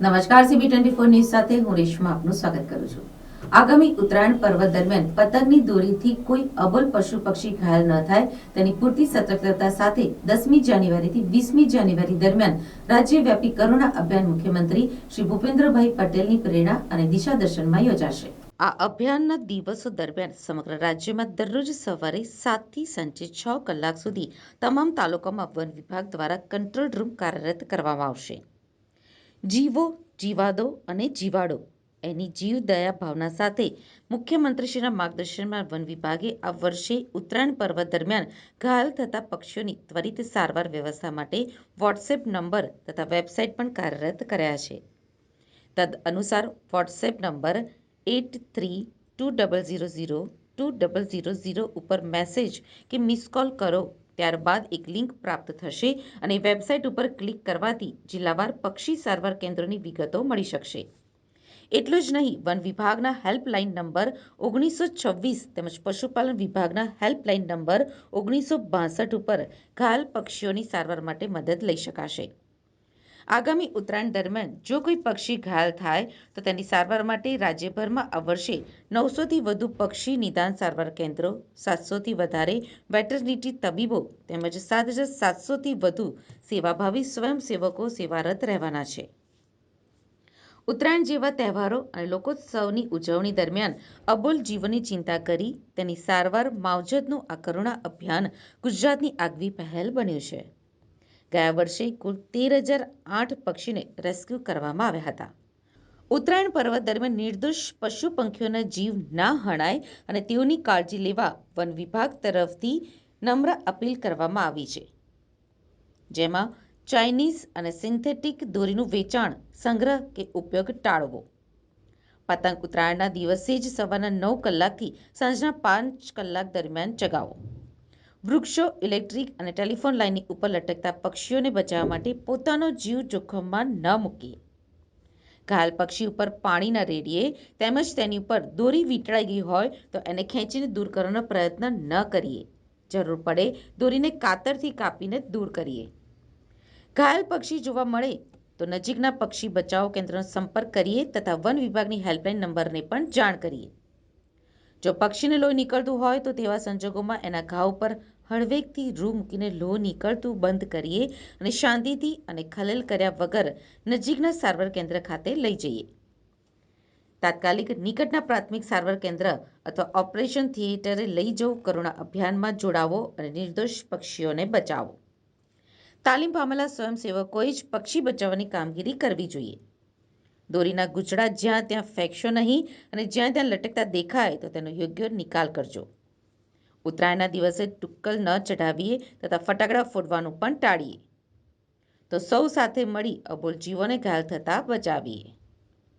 નમસ્કાર CB twenty four news સાથે હું રેશમા આપનું સ્વાગત કરું છું. આગામી ઉત્તરાયણ પર્વ દરમિયાન પતંગની દોરીથી કોઈ અબોલ પશુ પક્ષી ઘાયલ ન થાય તેની પૂરતી સતર્કતા સાથે દસમી જાન્યુઆરીથી વીસમી જાન્યુઆરી દરમિયાન રાજ્યવ્યાપી કરુણા અભિયાન મુખ્યમંત્રી શ્રી ભૂપેન્દ્રભાઈ પટેલની પ્રેરણા અને દિશા દર્શનમાં યોજાશે. આ અભિયાનના દિવસો દરમિયાન સમગ્ર રાજ્યમાં દરરોજ સવારે સાતથી સાંજે છ કલાક સુધી તમામ તાલુકામાં વન વિભાગ દ્વારા કંટ્રોલ રૂમ કાર્યરત કરવામાં આવશે. જીવો, જીવાદો અને જીવાડો. એની જીવદયા ભાવના સાથે મુખ્યમંત્રીશ્રીના માર્ગદર્શનમાં વન વિભાગે આ વર્ષે ઉત્તરાયણ પર્વ દરમિયાન ઘાયલ થતા પક્ષીઓની ત્વરિત સારવાર વ્યવસ્થા માટે વોટ્સએપ નંબર તથા વેબસાઇટ પણ કાર્યરત કર્યા છે. તદ અનુસાર WhatsApp number eight three two double zero zero two double zero zero ઉપર મેસેજ કે મિસ કોલ કરો ત્યારબાદ એક લિંક પ્રાપ્ત થશે અને વેબસાઇટ ઉપર ક્લિક કરવાથી જિલ્લાવાર પક્ષી સારવાર કેન્દ્રોની વિગતો મળી શકશે. એટલું જ નહીં, વન વિભાગના હેલ્પલાઇન નંબર ઓગણીસો છવ્વીસ તેમજ પશુપાલન વિભાગના હેલ્પલાઇન નંબર ઓગણીસો બાસઠ ઉપર ઘાયલ પક્ષીઓની સારવાર માટે મદદ લઈ શકાશે. આગામી ઉત્તરાયણ દરમિયાન જો કોઈ પક્ષી ઘાયલ થાય, તો તેની સારવાર માટે રાજ્યભરમાં આ વર્ષે નવસોથી વધુ પક્ષી નિદાન સારવાર કેન્દ્રો, સાતસોથી વધારે વેટરનિટી તબીબો તેમજ સાત હજાર સાતસોથી વધુ સેવાભાવી સ્વયંસેવકો સેવારત રહેવાના છે. ઉત્તરાયણ જેવા તહેવારો અને લોકોત્સવની ઉજવણી દરમિયાન અબોલ જીવનની ચિંતા કરી તેની સારવાર માવજતનું આ કરુણા અભિયાન ગુજરાતની આગવી પહેલ બન્યું છે. ગયા વર્ષે કુલ તેર હજાર આઠ પક્ષીને રેસ્ક્યુ કરવામાં આવ્યા હતા. ઉત્તરાયણ પર્વ દરમિયાન નિર્દોષ પશુ પંખીઓના જીવ ના હણાય અને તેઓની કાળજી લેવા વન વિભાગ તરફથી નમ્ર અપીલ કરવામાં આવી છે. જેમાં ચાઇનીઝ અને સિન્થેટિક દોરીનું વેચાણ, સંગ્રહ કે ઉપયોગ ટાળવો. પતંગ ઉત્તરાયણના દિવસે જ સવારના નવ કલાકથી સાંજના પાંચ કલાક દરમિયાન ચગાવો. વૃક્ષો, ઇલેક્ટ્રિક અને ટેલિફોન લાઇનની ઉપર લટકતા પક્ષીઓને બચાવવા માટે પોતાનો જીવ જોખમમાં ન મૂકીએ. ઘાયલ પક્ષી ઉપર પાણી ન રેડીએ, તેમજ તેની ઉપર દોરી વીંટળાઈ ગઈ હોય તો એને ખેંચીને દૂર કરવાનો પ્રયત્ન ન કરીએ. જરૂર પડે દોરીને કાતરથી કાપીને દૂર કરીએ. ઘાયલ પક્ષી જોવા મળે તો નજીકના પક્ષી બચાવ કેન્દ્રનો સંપર્ક કરીએ તથા વન વિભાગની હેલ્પલાઇન નંબરને પણ જાણ કરીએ. જો પક્ષીને લોહી નીકળતું હોય તો તેવા સંજોગોમાં એના ઘા ઉપર હળવેકથી રૂ મૂકીને લોહી નીકળતું બંધ કરીએ અને શાંતિથી અને ખલેલ કર્યા વગર નજીકના સારવાર કેન્દ્ર ખાતે લઈ જઈએ. તાત્કાલિક નિકટના પ્રાથમિક સારવાર કેન્દ્ર અથવા ઓપરેશન થિયેટરે લઈ જવું કરુણા અભિયાનમાં જોડાવો અને નિર્દોષ પક્ષીઓને બચાવો. તાલીમ પામેલા સ્વયંસેવકોએ જ પક્ષી બચાવવાની કામગીરી કરવી જોઈએ. દોરીના ગૂંચળા જ્યાં ત્યાં ફેંકશો નહીં અને જ્યાં ત્યાં લટકતા દેખાય તો તેનો યોગ્ય નિકાલ કરજો. ઉત્તરાયણના દિવસે ટુક્કલ ન ચઢાવીએ તથા ફટાકડા ફોડવાનું પણ ટાળીએ. તો સૌ સાથે મળી અબોલ જીવોને ઘાયલ થતાં બચાવીએ.